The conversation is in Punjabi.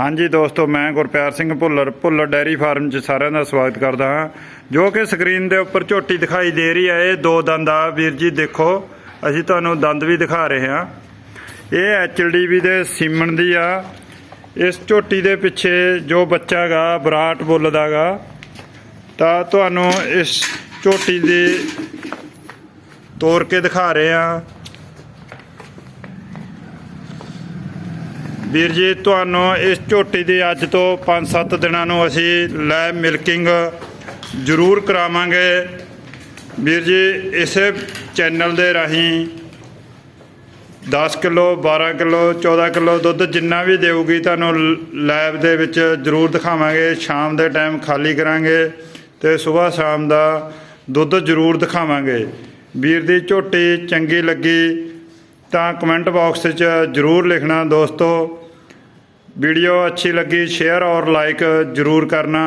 ਹਾਂਜੀ ਦੋਸਤੋ, ਮੈਂ ਗੁਰਪਿਆਰ ਸਿੰਘ ਭੁੱਲਰ ਭੁੱਲਰ ਡੈਰੀ ਫਾਰਮ 'ਚ ਸਾਰਿਆਂ ਦਾ ਸਵਾਗਤ ਕਰਦਾ ਹਾਂ। ਜੋ ਕਿ ਸਕਰੀਨ ਦੇ ਉੱਪਰ ਝੋਟੀ ਦਿਖਾਈ ਦੇ ਰਹੀ ਹੈ, ਇਹ ਦੋ ਦੰਦ ਆ। ਵੀਰ ਜੀ ਦੇਖੋ, ਅਸੀਂ ਤੁਹਾਨੂੰ ਦੰਦ ਵੀ ਦਿਖਾ ਰਹੇ ਹਾਂ। ਇਹ ਐਚਡੀਵੀ ਦੇ ਸੀਮਨ ਦੀ ਆ। ਇਸ ਝੋਟੀ ਦੇ ਪਿੱਛੇ ਜੋ ਬੱਚਾ ਗਾ ਬਰਾਟ ਬੁੱਲਦਾਗਾ ਤਾਂ ਤੁਹਾਨੂੰ ਇਸ ਝੋਟੀ ਦੀ ਤੋੜ ਕੇ ਦਿਖਾ ਰਹੇ ਹਾਂ। ਵੀਰ ਜੀ, ਤੁਹਾਨੂੰ ਇਸ ਝੋਟੀ ਦੀ ਅੱਜ ਤੋਂ 5-7 ਦਿਨਾਂ ਨੂੰ ਅਸੀਂ ਲੈਬ ਮਿਲਕਿੰਗ ਜ਼ਰੂਰ ਕਰਾਵਾਂਗੇ। ਵੀਰ ਜੀ, ਇਸੇ ਚੈਨਲ ਦੇ ਰਾਹੀਂ 10 ਕਿਲੋ 12 ਕਿਲੋ 14 ਕਿਲੋ ਦੁੱਧ ਜਿੰਨਾ ਵੀ ਦੇਊਗੀ ਤੁਹਾਨੂੰ ਲੈਬ ਦੇ ਵਿੱਚ ਜ਼ਰੂਰ ਦਿਖਾਵਾਂਗੇ। ਸ਼ਾਮ ਦੇ ਟਾਈਮ ਖਾਲੀ ਕਰਾਂਗੇ ਤੇ ਸਵੇਰ ਸ਼ਾਮ ਦਾ ਦੁੱਧ ਜ਼ਰੂਰ ਦਿਖਾਵਾਂਗੇ। ਵੀਰ ਦੀ ਝੋਟੀ ਚੰਗੀ ਲੱਗੀ ਤਾਂ ਕਮੈਂਟ ਬਾਕਸ 'ਚ ਜ਼ਰੂਰ ਲਿਖਣਾ ਦੋਸਤੋ। ਵੀਡੀਓ ਅੱਛੀ ਲੱਗੀ ਸ਼ੇਅਰ ਔਰ ਲਾਈਕ ਜ਼ਰੂਰ ਕਰਨਾ।